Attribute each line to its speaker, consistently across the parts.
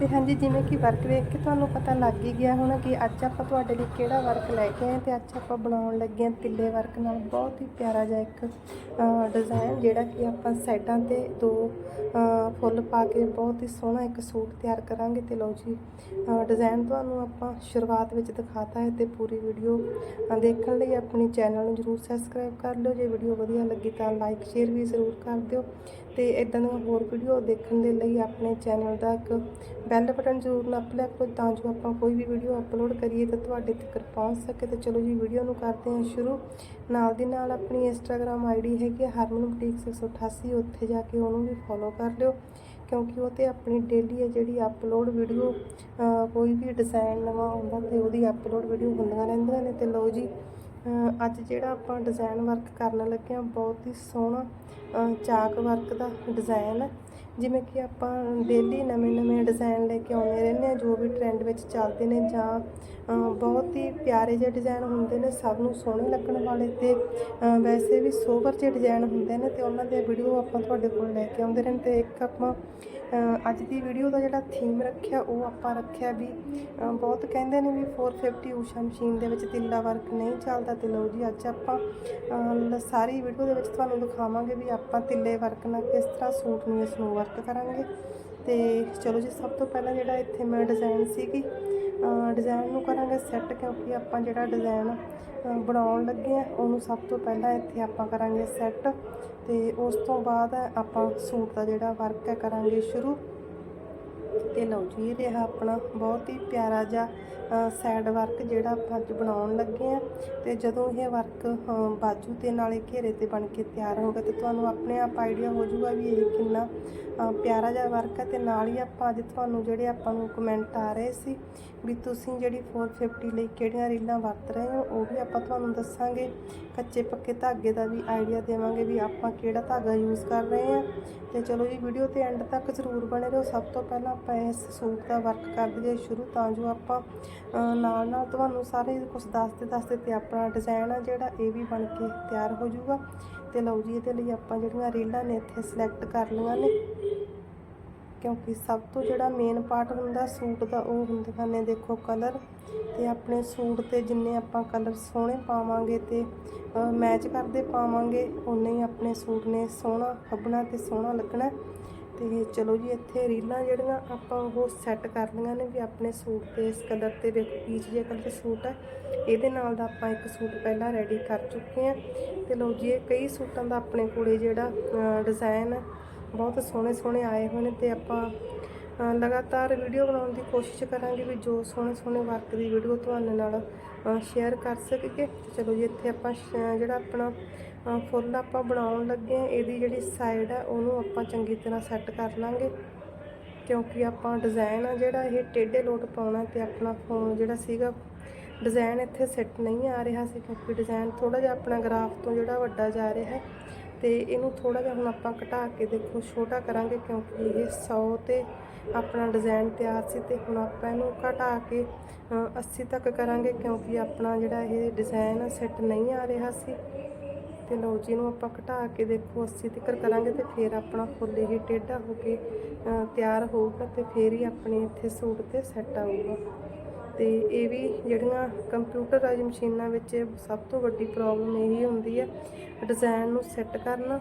Speaker 1: ਤੇ ਹਾਂਜੀ, ਜਿਵੇਂ ਕਿ ਵਰਕ ਵੇਖ ਕੇ ਤੁਹਾਨੂੰ ਪਤਾ ਲੱਗ ਹੀ ਗਿਆ ਹੋਣਾ ਕਿ ਅੱਜ ਆਪਾਂ ਤੁਹਾਡੇ ਲਈ ਕਿਹੜਾ ਵਰਕ ਲੈ ਕੇ ਆਏ ਤੇ ਅੱਜ ਆਪਾਂ ਬਣਾਉਣ ਲੱਗੇ ਹਾਂ ਤਿੱਲੇ ਵਰਕ ਨਾਲ। ਬਹੁਤ ਹੀ ਪਿਆਰਾ ਜਿਹਾ ਇੱਕ ਡਿਜ਼ਾਈਨ ਜਿਹੜਾ ਕਿ ਆਪਾਂ ਸਾਈਡਾਂ ਤੇ ਦੋ ਫੁੱਲ ਪਾ ਕੇ ਬਹੁਤ ਹੀ ਸੋਹਣਾ ਇੱਕ ਸੂਟ ਤਿਆਰ ਕਰਾਂਗੇ ਤੇ ਲਓ ਜੀ ਡਿਜ਼ਾਈਨ ਤੁਹਾਨੂੰ ਆਪਾਂ ਸ਼ੁਰੂਆਤ ਵਿੱਚ ਦਿਖਾਤਾ ਹੈ ਤੇ ਪੂਰੀ ਵੀਡੀਓ ਦੇਖਣ ਲਈ ਆਪਣੀ ਚੈਨਲ ਨੂੰ ਜਰੂਰ ਸਬਸਕ੍ਰਾਈਬ ਕਰ ਲਿਓ। ਜੇ ਵੀਡੀਓ ਵਧੀਆ ਲੱਗੀ ਤਾਂ ਲਾਈਕ ਸ਼ੇਅਰ ਵੀ ਜ਼ਰੂਰ ਕਰ ਦਿਓ। ਤੇ ਇਦਾਂ ਦੀਆਂ ਹੋਰ ਵੀਡੀਓ ਦੇਖਣ ਦੇ ਲਈ ਆਪਣੇ ਚੈਨਲ ਦਾ ਇੱਕ ਬੈਲ ਬਟਨ ਜ਼ਰੂਰ ਨੱਪ ਲਿਆ ਕਰੋ, ਤਾਂ ਜੋ ਆਪਾਂ ਕੋਈ ਵੀ ਵੀਡੀਓ ਅਪਲੋਡ ਕਰੀਏ ਤਾਂ ਤੁਹਾਡੇ ਤੱਕ ਪਹੁੰਚ ਸਕੇ। ਤਾਂ ਚਲੋ ਜੀ ਵੀਡੀਓ ਨੂੰ ਕਰਦੇ ਹਾਂ ਸ਼ੁਰੂ। ਨਾਲ ਦੀ ਨਾਲ ਆਪਣੀ ਇੰਸਟਾਗ੍ਰam ਆਈਡੀ ਹੈਗੀ ਹੈ ਹਰਮਨ ਬੁਟੀਕ 688 ਉੱਥੇ ਜਾ ਕੇ ਉਹਨੂੰ ਵੀ ਫੋਲੋ ਕਰ ਲਿਓ, ਕਿਉਂਕਿ ਉਹ ਤੇ ਆਪਣੀ ਡੇਲੀ ਹੈ ਜਿਹੜੀ ਅਪਲੋਡ ਵੀਡੀਓ ਕੋਈ ਵੀ ਡਿਜ਼ਾਈਨ ਨਵਾਂ ਆਉਂਦਾ ਤੇ ਉਹਦੀ ਅਪਲੋਡ ਵੀਡੀਓ ਹੁੰਦੀਆਂ ਰਹਿੰਦੀਆਂ ਨੇ। ਤੇ ਲਓ ਜੀ ਅੱਜ ਜਿਹੜਾ ਆਪਾਂ ਡਿਜ਼ਾਈਨ ਵਰਕ ਕਰਨ ਲੱਗੇ ਹਾਂ, ਬਹੁਤ ਹੀ ਸੋਹਣਾ ਚਾਕ ਵਰਕ ਦਾ ਡਿਜ਼ਾਈਨ ਹੈ। ਜਿਵੇਂ ਕਿ ਆਪਾਂ ਡੇਲੀ ਨਵੇਂ-ਨਵੇਂ ਡਿਜ਼ਾਈਨ ਲੈ ਕੇ ਆਉਂਦੇ ਰਹਿੰਦੇ ਹਾਂ, ਜੋ ਵੀ ਟ੍ਰੈਂਡ ਵਿੱਚ ਚੱਲਦੇ ਨੇ ਜਾਂ ਬਹੁਤ ਹੀ ਪਿਆਰੇ ਜਿਹੇ ਡਿਜ਼ਾਈਨ ਹੁੰਦੇ ਨੇ, ਸਭ ਨੂੰ ਸੋਹਣੇ ਲੱਗਣ ਵਾਲੇ ਤੇ ਵੈਸੇ ਵੀ ਸੋਬਰ ਜਿਹੇ ਡਿਜ਼ਾਈਨ ਹੁੰਦੇ ਨੇ ਤੇ ਉਹਨਾਂ ਦੇ ਵੀਡੀਓ ਆਪਾਂ ਤੁਹਾਡੇ ਕੋਲ ਲੈ ਕੇ ਆਉਂਦੇ ਰਹਿੰਦੇ ਤੇ ਇੱਕ ਆਪਾਂ ਅੱਜ ਦੀ ਵੀਡੀਓ ਦਾ ਜਿਹੜਾ ਥੀਮ ਰੱਖਿਆ, ਉਹ ਆਪਾਂ ਰੱਖਿਆ ਵੀ ਬਹੁਤ ਕਹਿੰਦੇ ਨੇ ਵੀ 450 ਊਸ਼ਾ ਮਸ਼ੀਨ ਦੇ ਵਿੱਚ ਤਿੱਲਾ ਵਰਕ ਨਹੀਂ ਚੱਲਦਾ ਤੇ ਲਓ ਜੀ, ਅੱਜ ਆਪਾਂ ਸਾਰੀ ਵੀਡੀਓ ਦੇ ਵਿੱਚ ਤੁਹਾਨੂੰ ਦਿਖਾਵਾਂਗੇ ਵੀ ਆਪਾਂ ਤਿੱਲੇ ਵਰਕ ਨਾਲ ਕਿਸ ਤਰ੍ਹਾਂ ਸੂਟ ਨੂੰ ਇਸ ਨੂੰ ਵਰਕ ਕਰਾਂਗੇ। ਤੇ ਚਲੋ ਜੀ, ਸਭ ਤੋਂ ਪਹਿਲਾਂ ਜਿਹੜਾ ਇੱਥੇ ਮੈਂ ਡਿਜ਼ਾਈਨ ਸੀਗੀ ਡਿਜ਼ਾਈਨ ਨੂੰ ਕਰਾਂਗੇ ਸੈੱਟ ਕਿਉਂਕਿ ਆਪਾਂ ਜਿਹੜਾ ਡਿਜ਼ਾਈਨ ਬਣਾਉਣ ਲੱਗੇ ਆ, ਉਹਨੂੰ ਸਭ ਤੋਂ ਪਹਿਲਾਂ ਇੱਥੇ ਆਪਾਂ ਕਰਾਂਗੇ ਸੈੱਟ ਅਤੇ ਉਸ ਤੋਂ ਬਾਅਦ ਆਪਾਂ ਸੂਟ ਦਾ ਜਿਹੜਾ ਵਰਕ ਹੈ ਕਰਾਂਗੇ ਸ਼ੁਰੂ। ਤੇ ਲਓ ਜੀ, ਇਹ ਰਿਹਾ ਆਪਣਾ ਬਹੁਤ ਹੀ ਪਿਆਰਾ ਜਿਹਾ ਸਾਈਡ ਵਰਕ ਜਿਹੜਾ ਆਪਾਂ ਅੱਜ ਬਣਾਉਣ ਲੱਗੇ ਆ ਤੇ ਜਦੋਂ ਇਹ ਵਰਕ ਬਾਜੂ ਤੇ ਨਾਲੇ ਘੇਰੇ ਤੇ ਬਣ ਕੇ ਤਿਆਰ ਹੋਗਾ ਤੇ ਤੁਹਾਨੂੰ ਆਪਣੇ ਆਪ ਆਈਡੀਆ ਹੋ ਜਾਊਗਾ ਵੀ ਇਹ ਕਿੰਨਾ ਪਿਆਰਾ ਜਿਹਾ ਵਰਕ ਹੈ। ਤੇ ਨਾਲ ਹੀ ਆਪਾਂ ਅੱਜ ਤੁਹਾਨੂੰ ਜਿਹੜੇ ਆਪਾਂ ਨੂੰ ਕਮੈਂਟ ਆ ਰਹੇ ਸੀ ਵੀ ਤੁਸੀਂ ਜਿਹੜੀ 450 ਲਈ ਕਿਹੜੀਆਂ ਰੀਲਾਂ ਵਰਤ ਰਹੇ ਹੋ, ਉਹ ਵੀ ਆਪਾਂ ਤੁਹਾਨੂੰ ਦੱਸਾਂਗੇ। ਕੱਚੇ ਪੱਕੇ ਧਾਗੇ ਦਾ ਵੀ ਆਈਡੀਆ ਦੇਵਾਂਗੇ ਵੀ ਆਪਾਂ ਕਿਹੜਾ ਧਾਗਾ ਯੂਜ਼ ਕਰ ਰਹੇ ਹਾਂ। ਤੇ ਚਲੋ ਜੀ ਵੀਡੀਓ ਤੇ ਐਂਡ ਤੱਕ ਜ਼ਰੂਰ ਬਣੇ ਰਹੋ। ਸਭ ਤੋਂ ਪਹਿਲਾਂ ਆਪਾਂ ਇਸ ਸੂਟ ਦਾ ਵਰਕ ਕਰ ਦਈਏ ਸ਼ੁਰੂ, ਤਾਂ ਜੋ ਆਪਾਂ ਨਾਲ ਨਾਲ ਤੁਹਾਨੂੰ ਸਾਰੇ ਕੁਝ ਦੱਸਦੇ ਦੱਸਦੇ ਤੇ ਆਪਣਾ ਡਿਜ਼ਾਈਨ ਆ ਜਿਹੜਾ ਇਹ ਵੀ ਬਣ ਕੇ ਤਿਆਰ ਹੋ ਜਾਊਗਾ। ਤੇ ਲਓ ਜੀ, ਇਹਦੇ ਲਈ ਆਪਾਂ ਜਿਹੜੀਆਂ ਰੀਲਾਂ ਨੇ ਇੱਥੇ ਸਿਲੈਕਟ ਕਰ ਲਈਆਂ ਨੇ। ਕਿਉਂਕਿ ਸਭ ਤੋਂ ਜਿਹੜਾ ਮੇਨ ਪਾਰਟ ਹੁੰਦਾ ਸੂਟ ਦਾ, ਉਹ ਹੁੰਦੀਆਂ ਨੇ ਦੇਖੋ ਕਲਰ ਤੇ ਆਪਣੇ ਸੂਟ ਤੇ ਜਿੰਨੇ ਆਪਾਂ ਕਲਰ ਸੋਹਣੇ ਪਾਵਾਂਗੇ ਤੇ ਮੈਚ ਕਰਦੇ ਪਾਵਾਂਗੇ ਉਨੇ ਹੀ ਆਪਣੇ ਸੂਟ ਨੇ ਸੋਹਣਾ ਫੱਬਣਾ ਤੇ ਸੋਹਣਾ ਲੱਗਣਾ। ਤੇ ਚਲੋ ਜੀ, ਇੱਥੇ ਰੀਲਾਂ ਜਿਹੜੀਆਂ ਆਪਾਂ ਉਹ ਸੈੱਟ ਕਰ ਲਈਆਂ ਨੇ ਵੀ ਆਪਣੇ ਸੂਟ ਤੇ ਇਸ ਕਲਰ ਤੇ ਵੇਖੋ ਪੀਚ ਜਿਹਾ ਕਲਰ ਸੂਟ ਹੈ ਇਹਦੇ ਨਾਲ ਦਾ ਆਪਾਂ ਇੱਕ ਸੂਟ ਪਹਿਲਾਂ ਰੈਡੀ ਕਰ ਚੁੱਕੇ ਹਾਂ। ਤੇ ਲਓ ਜੀ, ਇਹ ਕਈ ਸੂਟਾਂ ਦਾ ਆਪਣੇ ਕੋਲੇ ਜਿਹੜਾ ਡਿਜ਼ਾਈਨ ਬਹੁਤ ਸੋਹਣੇ ਸੋਹਣੇ ਆਏ ਹੋਏ ਨੇ ਤੇ ਆਪਾਂ ਲਗਾਤਾਰ ਵੀਡੀਓ ਬਣਾਉਣ ਦੀ ਕੋਸ਼ਿਸ਼ ਕਰਾਂਗੇ ਵੀ ਜੋ ਸੋਹਣੇ ਸੋਹਣੇ ਵਰਕ ਦੀ ਵੀਡੀਓ ਤੁਹਾਡੇ ਨਾਲ ਸ਼ੇਅਰ ਕਰ ਸਕੀਏ ਚਲੋ ਜੀ ਇੱਥੇ ਆਪਾਂ ਸ਼- ਜਿਹੜਾ ਆਪਣਾ ਫੁੱਲ ਆਪਾਂ ਬਣਾਉਣ ਲੱਗੇ ਹਾਂ, ਇਹਦੀ ਜਿਹੜੀ ਸਾਈਡ ਆ, ਉਹਨੂੰ ਆਪਾਂ ਚੰਗੀ ਤਰ੍ਹਾਂ ਸੈੱਟ ਕਰ ਲਾਂਗੇ। ਕਿਉਂਕਿ ਆਪਾਂ ਡਿਜ਼ਾਈਨ ਆ ਜਿਹੜਾ, ਇਹ ਟੇਢੇ ਲੋਟ ਪਾਉਣਾ ਤੇ ਆਪਣਾ ਫੋਨ ਜਿਹੜਾ ਸੀਗਾ ਡਿਜ਼ਾਈਨ ਇੱਥੇ ਸੈੱਟ ਨਹੀਂ ਆ ਰਿਹਾ ਸੀ ਕਿਉਂਕਿ ਡਿਜ਼ਾਈਨ ਥੋੜਾ ਜਿਹਾ ਆਪਣਾ ਗ੍ਰਾਫ ਤੋਂ ਜਿਹੜਾ ਵੱਡਾ ਜਾ ਰਿਹਾ। ਹੈ ਤੇ ਇਹਨੂੰ ਥੋੜਾ ਜਿਹਾ ਹੁਣ ਆਪਾਂ ਘਟਾ ਕੇ ਦੇਖੋ, ਛੋਟਾ ਕਰਾਂਗੇ ਕਿਉਂਕਿ ਇਹ 100 ਤੇ ਆਪਣਾ ਡਿਜ਼ਾਈਨ ਤਿਆਰ ਸੀ ਤੇ ਹੁਣ ਆਪਾਂ ਇਹਨੂੰ ਘਟਾ ਕੇ ਅ, 80 ਤੱਕ ਕਰਾਂਗੇ ਕਿਉਂਕਿ ਆਪਣਾ ਜਿਹੜਾ ਇਹ ਡਿਜ਼ਾਈਨ ਸੈੱਟ ਨਹੀਂ ਆ ਰਿਹਾ ਸੀ। ਤੇ ਲਓ ਜੀ ਨੂੰ ਆਪਾਂ ਘਟਾ ਕੇ ਦੇਖੋ 80 ਤੱਕ ਕਰਾਂਗੇ ਤੇ ਫਿਰ ਆਪਣਾ ਫੁੱਲ ਇਹ ਟੇਢਾ ਹੋ ਕੇ ਤਿਆਰ ਹੋਊਗਾ ਤੇ ਫਿਰ ਹੀ ਆਪਣੇ ਇੱਥੇ ਸੂਟ ਤੇ ਸੈੱਟ ਆਊਗਾ। ਤੇ ਇਹ ਵੀ ਜਿਹੜੀਆਂ ਕੰਪਿਊਟਰਾਈਜ਼ ਮਸ਼ੀਨਾਂ ਵਿੱਚ ਸਭ ਤੋਂ ਵੱਡੀ ਪ੍ਰੋਬਲਮ ਇਹੀ ਹੁੰਦੀ ਹੈ ਡਿਜ਼ਾਈਨ ਨੂੰ ਸੈੱਟ ਕਰਨਾ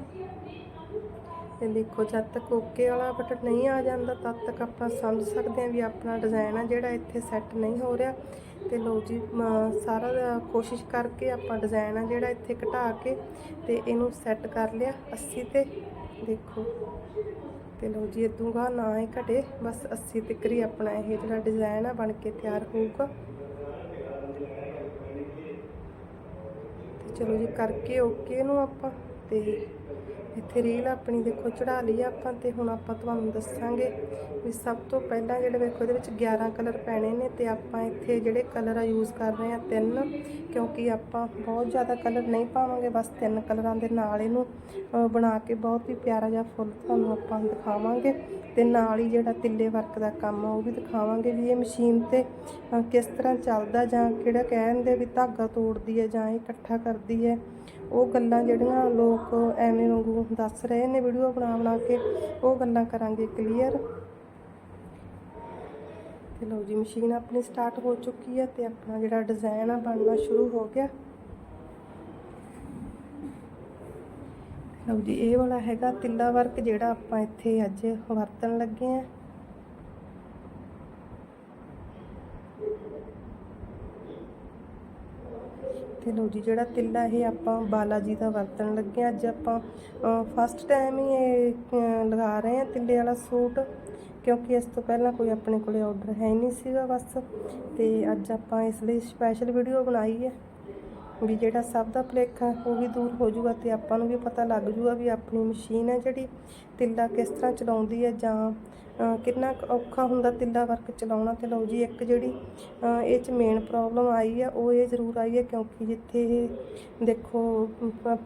Speaker 1: ਤੇ ਦੇਖੋ ਜਦ ਤੱਕ ਓਕੇ ਵਾਲਾ ਬਟਨ ਨਹੀਂ ਆ ਜਾਂਦਾ, ਤਦ ਤੱਕ ਆਪਾਂ ਸਮਝ ਸਕਦੇ ਹਾਂ ਵੀ ਆਪਣਾ ਡਿਜ਼ਾਈਨ ਆ ਜਿਹੜਾ ਇੱਥੇ ਸੈੱਟ ਨਹੀਂ ਹੋ ਰਿਹਾ। ਤੇ ਲਓ ਜੀ ਸਾਰਾ ਦਾ ਕੋਸ਼ਿਸ਼ ਕਰਕੇ ਆਪਾਂ ਡਿਜ਼ਾਈਨ ਆ ਜਿਹੜਾ ਇੱਥੇ ਘਟਾ ਕੇ ਤੇ ਇਹਨੂੰ ਸੈੱਟ ਕਰ ਲਿਆ 80 ਤੇ। ਦੇਖੋ, ਤੇ ਲਓ ਜੀ ਇਦੂਗਾ ਨਾ ਹੀ ਘਟੇ, ਬਸ 80 ਤੱਕ ਹੀ ਆਪਣਾ ਇਹ ਜਿਹੜਾ ਡਿਜ਼ਾਈਨ ਆ ਬਣ ਕੇ ਤਿਆਰ ਹੋਊਗਾ। ਤੇ ਚਲੋ ਜੀ, ਕਰਕੇ ਓਕੇ ਨੂੰ ਆਪਾਂ। ਤੇ ਇੱਥੇ ਰੀਲ ਆਪਣੀ ਦੇਖੋ ਚੜਾ ਲਈ ਆ ਆਪਾਂ ਤੇ ਹੁਣ ਆਪਾਂ ਤੁਹਾਨੂੰ ਦੱਸਾਂਗੇ ਵੀ ਸਭ ਤੋਂ ਪਹਿਲਾਂ ਜਿਹੜੇ ਵੇਖੋ, ਇਹਦੇ ਵਿੱਚ 11 ਕਲਰ ਪੈਣੇ ਨੇ ਤੇ ਆਪਾਂ ਇੱਥੇ ਜਿਹੜੇ ਕਲਰ ਆ ਯੂਜ਼ ਕਰ ਰਹੇ ਆ ਤਿੰਨ, ਕਿਉਂਕਿ ਆਪਾਂ ਬਹੁਤ ਜ਼ਿਆਦਾ ਕਲਰ ਨਹੀਂ ਪਾਵਾਂਗੇ, ਬਸ ਤਿੰਨ ਕਲਰਾਂ ਦੇ ਨਾਲ ਇਹਨੂੰ ਬਣਾ ਕੇ ਬਹੁਤ ਹੀ ਪਿਆਰਾ ਜਿਹਾ ਫੁੱਲ ਤੁਹਾਨੂੰ ਆਪਾਂ ਦਿਖਾਵਾਂਗੇ ਤੇ ਨਾਲ ਹੀ ਜਿਹੜਾ ਤਿੱਲੇ ਵਰਕ ਦਾ ਕੰਮ ਆ, ਉਹ ਵੀ ਦਿਖਾਵਾਂਗੇ ਵੀ ਇਹ ਮਸ਼ੀਨ ਤੇ ਕਿਸ ਤਰ੍ਹਾਂ ਚੱਲਦਾ ਜਾਂ ਕਿਹੜਾ ਕਹਿੰਦੇ ਵੀ ਧਾਗਾ ਤੋੜਦੀ ਹੈ ਜਾਂ ਇਹ ਇਕੱਠਾ ਕਰਦੀ ਹੈ। ਉਹ ਗੱਲਾਂ ਜਿਹੜੀਆਂ ਲੋਕ ਐਵੇਂ ਵਾਂਗੂ ਦੱਸ ਰਹੇ ਨੇ ਵੀਡੀਓ ਬਣਾ ਬਣਾ ਕੇ, ਉਹ ਗੱਲਾਂ ਕਰਾਂਗੇ ਕਲੀਅਰ ਤੇ ਲਓ ਜੀ ਮਸ਼ੀਨ ਆਪਣੀ ਸਟਾਰਟ ਹੋ ਚੁੱਕੀ ਹੈ ਤੇ ਆਪਣਾ ਜਿਹੜਾ ਡਿਜ਼ਾਈਨ ਆ ਬਣਨਾ ਸ਼ੁਰੂ ਹੋ ਗਿਆ। ਲਓ ਜੀ, ਇਹ ਵਾਲਾ ਹੈਗਾ ਤਿੱਲਾ ਵਰਕ ਜਿਹੜਾ ਆਪਾਂ ਇੱਥੇ ਅੱਜ ਵਰਤਣ ਲੱਗੇ ਆ। ਤੇ ਲਓ ਜੀ, ਜਿਹੜਾ ਤਿੱਲਾ ਇਹ ਆਪਾਂ ਬਾਲਾ ਜੀ ਦਾ ਵਰਤਣ ਲੱਗੇ ਹਾਂ। ਅੱਜ ਆਪਾਂ ਫਸਟ ਟਾਈਮ ਹੀ ਇਹ ਲਗਾ ਰਹੇ ਹਾਂ ਤਿੱਲੇ ਵਾਲਾ ਸੂਟ, ਕਿਉਂਕਿ ਇਸ ਤੋਂ ਪਹਿਲਾਂ ਕੋਈ ਆਪਣੇ ਕੋਲੇ ਆਰਡਰ ਹੈ ਹੀ ਨਹੀਂ ਸੀਗਾ ਬਸ ਤੇ ਅੱਜ ਆਪਾਂ ਇਸ ਲਈ ਸਪੈਸ਼ਲ ਵੀਡੀਓ ਬਣਾਈ ਹੈ ਵੀ ਜਿਹੜਾ ਸਭ ਦਾ ਭੁਲੇਖਾ ਉਹ ਵੀ ਦੂਰ ਹੋ ਜਾਊਗਾ ਤੇ ਆਪਾਂ ਨੂੰ ਵੀ ਪਤਾ ਲੱਗ ਜਾਊਗਾ ਵੀ ਆਪਣੀ ਮਸ਼ੀਨ ਹੈ ਜਿਹੜੀ ਤਿੱਲਾ ਕਿਸ ਤਰ੍ਹਾਂ ਚਲਾਉਂਦੀ ਹੈ ਜਾਂ ਕਿੰਨਾ ਕੁ ਔਖਾ ਹੁੰਦਾ ਤਿੱਲਾ ਵਰਕ ਚਲਾਉਣਾ। ਤੇ ਲਓ ਜੀ, ਇੱਕ ਜਿਹੜੀ ਇਹ ਚ ਮੇਨ ਪ੍ਰੋਬਲਮ ਆਈ ਆ ਉਹ ਇਹ ਜ਼ਰੂਰ ਆਈ ਹੈ ਕਿਉਂਕਿ ਜਿੱਥੇ ਇਹ ਦੇਖੋ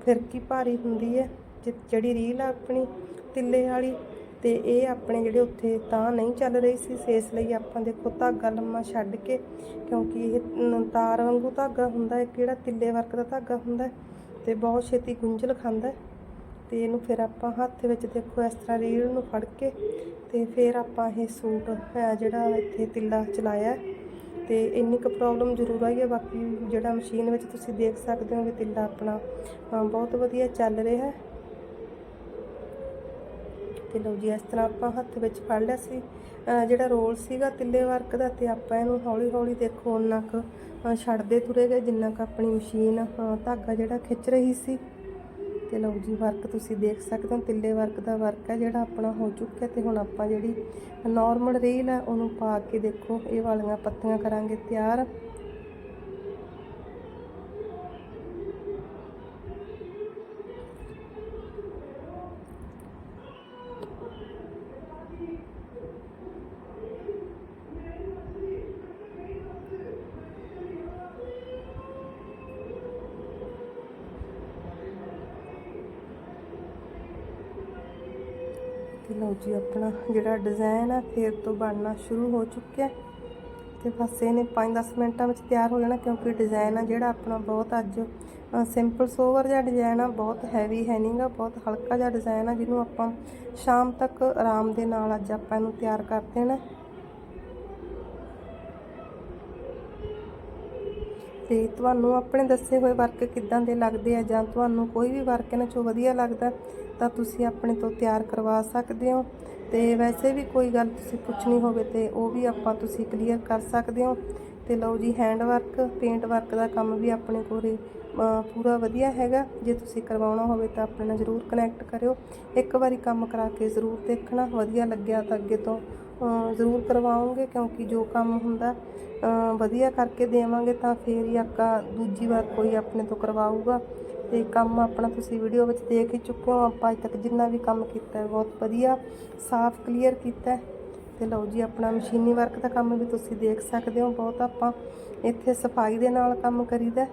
Speaker 1: ਫਿਰਕੀ ਭਾਰੀ ਹੁੰਦੀ ਹੈ, ਜਿ- ਜਿਹੜੀ ਰੀਲ ਆ ਆਪਣੀ ਤਿੱਲੇ ਵਾਲੀ ਤੇ ਇਹ ਆਪਣੇ ਜਿਹੜੇ ਉੱਥੇ ਤਾਂ ਨਹੀਂ ਚੱਲ ਰਹੀ ਸੀ ਸੇ ਇਸ ਲਈ ਆਪਾਂ ਦੇਖੋ ਧਾਗਾ ਲੰਮਾ ਛੱਡ ਕੇ, ਕਿਉਂਕਿ ਇਹ ਤਾਰ ਵਾਂਗੂ ਧਾਗਾ ਹੁੰਦਾ ਹੈ, ਕਿਹੜਾ ਤਿੱਲੇ ਵਰਕ ਦਾ ਧਾਗਾ ਹੁੰਦਾ ਹੈ, ਤੇ ਬਹੁਤ ਛੇਤੀ ਗੁੰਝਲ ਖਾਂਦਾ ਹੈ ਤੇ ਇਹਨੂੰ ਫਿਰ ਆਪਾਂ ਹੱਥ ਵਿੱਚ ਦੇਖੋ ਇਸ ਤਰ੍ਹਾਂ ਰੀਲ ਨੂੰ ਫੜ ਕੇ, ਤੇ ਫਿਰ ਆਪਾਂ ਇਹ ਸੂਟ ਹੈ ਜਿਹੜਾ ਇੱਥੇ ਤਿੱਲਾ ਚਲਾਇਆ ਹੈ। ਤੇ ਇੰਨੀ ਕੁ ਪ੍ਰੋਬਲਮ ਜ਼ਰੂਰ ਆਈ ਹੈ ਬਾਕੀ ਜਿਹੜਾ ਮਸ਼ੀਨ ਵਿੱਚ ਤੁਸੀਂ ਦੇਖ ਸਕਦੇ ਹੋ ਵੀ ਤਿੱਲਾ ਆਪਣਾ ਬਹੁਤ ਵਧੀਆ ਚੱਲ ਰਿਹਾ ਹੈ ਤੇ ਲਓ ਜੀ, ਇਸ ਤਰ੍ਹਾਂ ਆਪਾਂ ਹੱਥ ਵਿੱਚ ਫੜ ਲਿਆ ਸੀ। ਜਿਹੜਾ ਰੋਲ ਸੀਗਾ ਤਿੱਲੇ ਵਰਕ ਦਾ ਤੇ ਆਪਾਂ ਇਹਨੂੰ ਹੌਲੀ ਹੌਲੀ ਦੇਖੋ ਉਨਾ ਕੁ ਛੱਡਦੇ ਤੁਰੇ ਗਏ, ਜਿੰਨਾ ਕੁ ਆਪਣੀ ਮਸ਼ੀਨ ਧਾਗਾ ਜਿਹੜਾ ਖਿੱਚ ਰਹੀ ਸੀ। ਤੇ ਲਓ ਜੀ, ਵਰਕ ਤੁਸੀਂ ਦੇਖ ਸਕਦੇ ਹੋ, ਤਿੱਲੇ ਵਰਕ ਦਾ ਵਰਕ ਹੈ ਜਿਹੜਾ ਆਪਣਾ ਹੋ ਚੁੱਕਿਆ ਤੇ ਹੁਣ ਆਪਾਂ ਜਿਹੜੀ ਨਾਰਮਲ ਰੀਲ ਹੈ ਉਹਨੂੰ ਪਾ ਕੇ ਦੇਖੋ, ਇਹ ਵਾਲੀਆਂ ਪੱਤੀਆਂ ਕਰਾਂਗੇ ਤਿਆਰ। ਲਓ ਜੀ, ਆਪਣਾ ਜਿਹੜਾ ਡਿਜ਼ਾਈਨ ਆ, ਫੇਰ ਤੋਂ ਬਣਨਾ ਸ਼ੁਰੂ ਹੋ ਚੁੱਕਿਆ ਤੇ ਬਸ ਇਹਨੇ 5-10 ਮਿੰਟਾਂ ਵਿੱਚ ਤਿਆਰ ਹੋ ਜਾਣਾ, ਕਿਉਂਕਿ ਡਿਜ਼ਾਈਨ ਆ ਜਿਹੜਾ ਆਪਣਾ ਬਹੁਤ ਅੱਜ ਸਿੰਪਲ ਸੋਵਰ ਜਿਹਾ ਡਿਜ਼ਾਈਨ ਆ, ਬਹੁਤ ਹੈਵੀ ਹੈ ਨਹੀਂਗਾ ਬਹੁਤ ਹਲਕਾ ਜਿਹਾ ਡਿਜ਼ਾਈਨ ਆ, ਜਿਹਨੂੰ ਆਪਾਂ ਸ਼ਾਮ ਤੱਕ ਆਰਾਮ ਦੇ ਨਾਲ ਅੱਜ ਆਪਾਂ ਇਹਨੂੰ ਤਿਆਰ ਕਰ ਦੇਣਾ ਤੇ ਤੁਹਾਨੂੰ ਆਪਣੇ ਦੱਸੇ ਹੋਏ ਵਰਕ ਕਿੱਦਾਂ ਦੇ ਲੱਗਦੇ ਆ ਜਾਂ ਤੁਹਾਨੂੰ ਕੋਈ ਵੀ ਵਰਕ ਇਹਨਾਂ ਚੋਂ ਵਧੀਆ ਲੱਗਦਾ, ਤਾਂ ਤੁਸੀਂ ਆਪਣੇ ਤੋਂ ਤਿਆਰ ਕਰਵਾ ਸਕਦੇ ਹੋ। ਤੇ ਵੈਸੇ ਵੀ ਕੋਈ ਗੱਲ ਤੁਸੀਂ ਪੁੱਛਣੀ ਹੋਵੇ ਤੇ ਉਹ ਵੀ ਆਪਾਂ ਤੁਸੀਂ ਕਲੀਅਰ ਕਰ ਸਕਦੇ ਹੋ। ਤੇ ਲਓ ਜੀ ਹੈਂਡ ਵਰਕ ਪੇਂਟ ਵਰਕ ਦਾ ਕੰਮ ਵੀ ਆਪਣੇ ਕੋਲੇ ਪੂਰਾ ਵਧੀਆ ਹੈਗਾ। ਜੇ ਤੁਸੀਂ ਕਰਵਾਉਣਾ ਹੋਵੇ ਤਾਂ ਆਪਣੇ ਨਾਲ ਜ਼ਰੂਰ ਕਨੈਕਟ ਕਰਿਓ। ਇੱਕ ਵਾਰੀ ਕੰਮ ਕਰਾ ਕੇ ਜ਼ਰੂਰ ਦੇਖਣਾ, ਵਧੀਆ ਲੱਗਿਆ ਤਾਂ ਅੱਗੇ ਤੋਂ ਜ਼ਰੂਰ ਕਰਵਾਉਂਗੇ ਕਿਉਂਕਿ ਜੋ ਕੰਮ ਹੁੰਦਾ ਵਧੀਆ ਕਰਕੇ ਦੇਵਾਂਗੇ ਤਾਂ ਫੇਰ ਹੀ ਆਕਾ ਦੂਜੀ ਵਾਰ ਕੋਈ ਆਪਣੇ ਤੋਂ ਕਰਵਾਊਗਾ ਤੇ ਕੰਮ ਆਪਣਾ ਤੁਸੀਂ ਵੀਡੀਓ ਵਿੱਚ ਦੇਖ ਹੀ ਚੁੱਕੇ ਹੋ, ਆਪਾਂ ਅੱਜ ਤੱਕ ਜਿੰਨਾ ਵੀ ਕੰਮ ਕੀਤਾ ਹੈ, ਬਹੁਤ ਵਧੀਆ, ਸਾਫ਼ ਕਲੀਅਰ ਕੀਤਾ ਹੈ ਤੇ ਲਓ ਜੀ, ਆਪਣਾ ਮਸ਼ੀਨੀ ਵਰਕ ਦਾ ਕੰਮ ਵੀ ਤੁਸੀਂ ਦੇਖ ਸਕਦੇ ਹੋ, ਬਹੁਤ ਆਪਾਂ ਇੱਥੇ ਸਫ਼ਾਈ ਦੇ ਨਾਲ ਕੰਮ ਕਰੀਦਾ ਹੈ।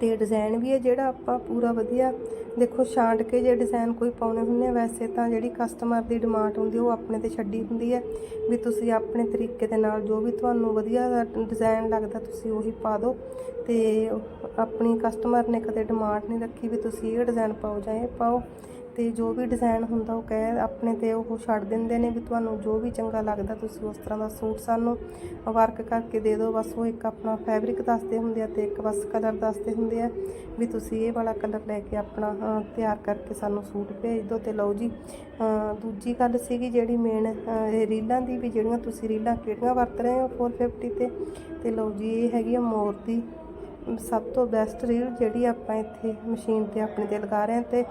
Speaker 1: ਤੇ ਡਿਜ਼ਾਈਨ ਵੀ ਹੈ ਜਿਹੜਾ ਆਪਾਂ ਪੂਰਾ ਵਧੀਆ ਦੇਖੋ, ਛਾਂਟ ਕੇ ਜੇ ਡਿਜ਼ਾਈਨ ਕੋਈ ਪਾਉਣੇ ਹੁੰਦੇ ਆ, ਵੈਸੇ ਤਾਂ ਜਿਹੜੀ ਕਸਟਮਰ ਦੀ ਡਿਮਾਂਡ ਹੁੰਦੀ ਉਹ ਆਪਣੇ ਤੇ ਛੱਡੀ ਹੁੰਦੀ ਹੈ ਵੀ ਤੁਸੀਂ ਆਪਣੇ ਤਰੀਕੇ ਦੇ ਨਾਲ ਜੋ ਵੀ ਤੁਹਾਨੂੰ ਵਧੀਆ ਡਿਜ਼ਾਈਨ ਲੱਗਦਾ, ਤੁਸੀਂ ਉਹੀ ਪਾ ਦਿਓ। ਤੇ ਆਪਣੀ ਕਸਟਮਰ ਨੇ ਕਦੇ ਡਿਮਾਂਡ ਨਹੀਂ ਰੱਖੀ ਵੀ ਤੁਸੀਂ ਇਹ ਡਿਜ਼ਾਈਨ ਪਾਓ ਜਾਂ ਇਹ ਪਾਓ। ਤੇ ਜੋ ਵੀ ਡਿਜ਼ਾਈਨ ਹੁੰਦਾ ਉਹ ਕਹਿ ਆਪਣੇ ਤੇ ਉਹ ਛੱਡ ਦਿੰਦੇ ਨੇ ਵੀ ਤੁਹਾਨੂੰ ਜੋ ਵੀ ਚੰਗਾ ਲੱਗਦਾ ਤੁਸੀਂ ਉਸ ਤਰ੍ਹਾਂ ਦਾ ਸੂਟ ਸਾਨੂੰ ਵਰਕ ਕਰਕੇ ਦੇ ਦਿਓ। ਬਸ ਉਹ ਇੱਕ ਆਪਣਾ ਫੈਬਰਿਕ ਦੱਸਦੇ ਹੁੰਦੇ ਆ ਤੇ ਇੱਕ ਬਸ ਕਲਰ ਦੱਸਦੇ ਹੁੰਦੇ ਆ ਵੀ ਤੁਸੀਂ ਇਹ ਵਾਲਾ ਕਲਰ ਲੈ ਕੇ ਆਪਣਾ ਤਿਆਰ ਕਰਕੇ ਸਾਨੂੰ ਸੂਟ ਭੇਜ ਦਿਓ। ਤੇ ਲਓ ਜੀ ਦੂਜੀ ਗੱਲ ਸੀਗੀ ਜਿਹੜੀ ਮੇਨ ਰੀਲਾਂ ਦੀ ਵੀ ਜਿਹੜੀਆਂ ਤੁਸੀਂ ਰੀਲਾਂ ਕਿਹੜੀਆਂ ਵਰਤ ਰਹੇ ਹੋ 450 ਤੇ? ਤੇ ਲਓ ਜੀ, ਇਹ ਹੈਗੀ ਆ ਮੋਰ ਦੀ ਸਭ ਤੋਂ ਬੈਸਟ ਰੀਲ ਜਿਹੜੀ ਆਪਾਂ ਇੱਥੇ ਮਸ਼ੀਨ ਤੇ ਆਪਣੇ ਤੇ ਲਗਾ ਰਹੇ ਹਾਂ ਤੇ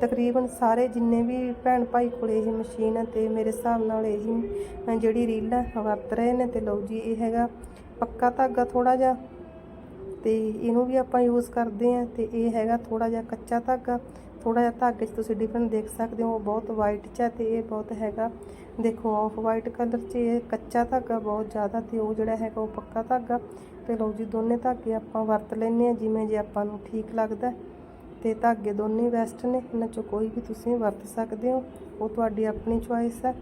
Speaker 1: ਤਕਰੀਬਨ ਸਾਰੇ ਜਿੰਨੇ ਵੀ ਭੈਣ ਭਾਈ ਕੋਲ ਇਹ ਮਸ਼ੀਨ ਹੈ ਤੇ ਮੇਰੇ ਹਿਸਾਬ ਨਾਲ ਇਹ ਜਿਹੜੀ ਰੀਲ ਹੈ ਵਰਤ ਰਹੇ ਨੇ ਤੇ ਲਓ ਜੀ ਇਹ ਹੈਗਾ ਪੱਕਾ ਧਾਗਾ ਥੋੜਾ ਜਿਹਾ ਤੇ ਇਹਨੂੰ ਵੀ ਆਪਾਂ ਯੂਜ਼ ਕਰਦੇ ਆ ਤੇ ਇਹ ਹੈਗਾ ਥੋੜਾ ਜਿਹਾ ਕੱਚਾ ਧਾਗਾ ਥੋੜਾ ਜਿਹਾ ਧਾਗੇ 'ਚ ਤੁਸੀਂ ਡਿਫਰੈਂਟ ਦੇਖ ਸਕਦੇ ਹੋ, ਉਹ ਬਹੁਤ ਵਾਈਟ 'ਚ ਹੈ ਤੇ ਇਹ ਬਹੁਤ ਹੈਗਾ। ਦੇਖੋ ਆਫ ਵਾਈਟ ਕਲਰ 'ਚ ਇਹ ਕੱਚਾ ਧਾਗਾ ਬਹੁਤ ਜ਼ਿਆਦਾ ਤੇ ਉਹ ਜਿਹੜਾ ਹੈਗਾ ਉਹ ਪੱਕਾ ਧਾਗਾ। ਤੇ ਲਓ ਜੀ, ਦੋਨੇ ਧਾਗੇ ਆਪਾਂ ਵਰਤ ਲੈਨੇ ਆ ਜਿਵੇਂ ਜੇ ਆਪਾਂ ਨੂੰ ਠੀਕ ਲੱਗਦਾ ਹੈ। ਤੇ ਧਾਗੇ ਦੋਨੇ ਬੈਸਟ ਨੇ, ਇਹਨਾਂ ਚੋਂ ਕੋਈ ਵੀ ਤੁਸੀਂ ਵਰਤ ਸਕਦੇ ਹੋ। ਉਹ ਤੁਹਾਡੀ ਆਪਣੀ ਚੁਆਇਸ ਹੈ।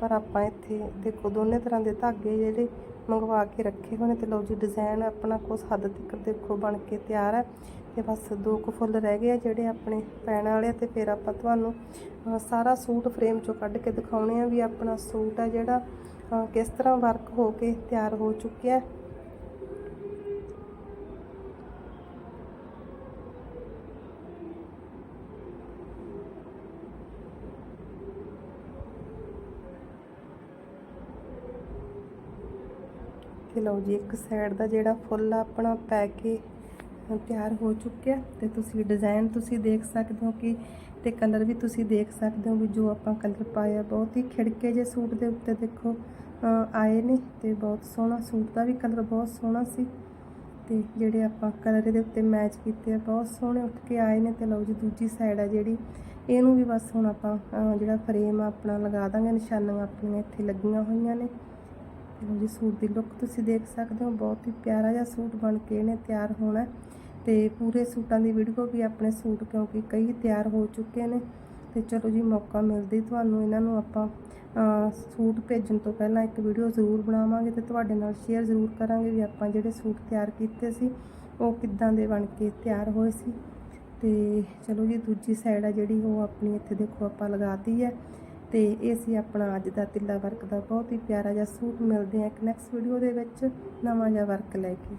Speaker 1: ਪਰ ਆਪਾਂ ਇੱਥੇ ਦੇਖੋ, ਦੋਨੇ ਤਰ੍ਹਾਂ ਦੇ ਧਾਗੇ ਜਿਹੜੇ ਮੰਗਵਾ ਕੇ ਰੱਖੇ ਹੋਏ ਨੇ ਤੇ ਲਓ ਜੀ ਡਿਜ਼ਾਈਨ ਆਪਣਾ ਕੁਛ ਹੱਦ ਤੱਕ ਦੇਖੋ ਬਣ ਕੇ ਤਿਆਰ ਹੈ ਤੇ ਬਸ ਦੋ ਕੁ ਫੁੱਲ ਰਹਿ ਗਏ ਆ ਜਿਹੜੇ ਆਪਣੇ ਪੈਣ ਵਾਲੇ ਆ ਤੇ ਫਿਰ ਆਪਾਂ ਤੁਹਾਨੂੰ ਸਾਰਾ ਸੂਟ ਫਰੇਮ ਚੋਂ ਕੱਢ ਕੇ ਦਿਖਾਉਣੇ ਆ ਵੀ ਆਪਣਾ ਸੂਟ ਆ ਜਿਹੜਾ ਕਿਸ ਤਰ੍ਹਾਂ ਵਰਕ ਹੋ ਕੇ ਤਿਆਰ ਹੋ ਚੁੱਕਿਆ ਹੈ ਤੇ ਲਓ ਜੀ, ਇੱਕ ਸਾਈਡ ਦਾ ਜਿਹੜਾ ਫੁੱਲ ਆ ਆਪਣਾ ਪੈ ਕੇ ਤਿਆਰ ਹੋ ਚੁੱਕਿਆ ਤੇ ਤੁਸੀਂ ਡਿਜ਼ਾਈਨ ਤੁਸੀਂ ਦੇਖ ਸਕਦੇ ਹੋ ਕਿ ਤੇ ਕਲਰ ਵੀ ਤੁਸੀਂ ਦੇਖ ਸਕਦੇ ਹੋ ਵੀ ਜੋ ਆਪਾਂ ਕਲਰ ਪਾਇਆ ਬਹੁਤ ਹੀ ਖਿੜਕੇ ਜੇ ਸੂਟ ਦੇ ਉੱਤੇ ਦੇਖੋ ਆਏ ਨੇ ਤੇ ਬਹੁਤ ਸੋਹਣਾ ਸੂਟ ਦਾ ਵੀ ਕਲਰ ਬਹੁਤ ਸੋਹਣਾ ਸੀ ਤੇ ਜਿਹੜੇ ਆਪਾਂ ਕਲਰ ਇਹਦੇ ਉੱਤੇ ਮੈਚ ਕੀਤੇ ਆ, ਬਹੁਤ ਸੋਹਣੇ ਉੱਠ ਕੇ ਆਏ ਨੇ ਤੇ ਲਓ ਜੀ, ਦੂਜੀ ਸਾਈਡ ਆ ਜਿਹੜੀ, ਇਹਨੂੰ ਵੀ ਬਸ ਹੁਣ ਆਪਾਂ ਜਿਹੜਾ ਫਰੇਮ ਆ ਆਪਣਾ ਲਗਾ ਦਾਂਗੇ, ਨਿਸ਼ਾਨੀਆਂ ਆਪਣੀਆਂ ਇੱਥੇ ਲੱਗੀਆਂ ਹੋਈਆਂ ਨੇ। ਲਓ ਜੀ, ਸੂਟ ਦੀ ਲੁੱਕ ਤੁਸੀਂ ਦੇਖ ਸਕਦੇ ਹੋ, ਬਹੁਤ ਹੀ ਪਿਆਰਾ ਜਿਹਾ ਸੂਟ ਬਣ ਕੇ ਇਹਨੇ ਤਿਆਰ ਹੋਣਾ ਹੈ। ਤੇ ਪੂਰੇ ਸੂਟਾਂ ਦੀ ਵੀਡੀਓ ਵੀ ਆਪਣੇ ਸੂਟ ਕਿਉਂਕਿ ਕਈ ਤਿਆਰ ਹੋ ਚੁੱਕੇ ਨੇ। ਤੇ ਚਲੋ ਜੀ, ਮੌਕਾ ਮਿਲਦੀ ਤੁਹਾਨੂੰ, ਇਹਨਾਂ ਨੂੰ ਆਪਾਂ ਸੂਟ ਭੇਜਣ ਤੋਂ ਪਹਿਲਾਂ ਇੱਕ ਵੀਡੀਓ ਜ਼ਰੂਰ ਬਣਾਵਾਂਗੇ ਤੇ ਤੁਹਾਡੇ ਨਾਲ ਸ਼ੇਅਰ ਜ਼ਰੂਰ ਕਰਾਂਗੇ ਵੀ ਆਪਾਂ ਜਿਹੜੇ ਸੂਟ ਤਿਆਰ ਕੀਤੇ ਸੀ, ਉਹ ਕਿੱਦਾਂ ਦੇ ਬਣ ਕੇ ਤਿਆਰ ਹੋਏ ਸੀ। ਤੇ ਚਲੋ ਜੀ, ਦੂਜੀ ਸਾਈਡ ਆ ਜਿਹੜੀ, ਉਹ ਆਪਣੀ ਇੱਥੇ ਦੇਖੋ ਆਪਾਂ ਲਗਾਤੀ ਹੈ। ਤੇ ਇਹ ਸੀ ਆਪਣਾ ਅੱਜ ਦਾ ਤਿੱਲਾ ਵਰਕ ਦਾ ਬਹੁਤ ਹੀ ਪਿਆਰਾ ਜਿਹਾ ਸੂਟ ਮਿਲਦੇ ਆ ਇੱਕ ਨੈਕਸਟ ਵੀਡੀਓ ਦੇ ਵਿੱਚ ਨਵਾਂ ਜਿਹਾ ਵਰਕ ਲੈ ਕੇ।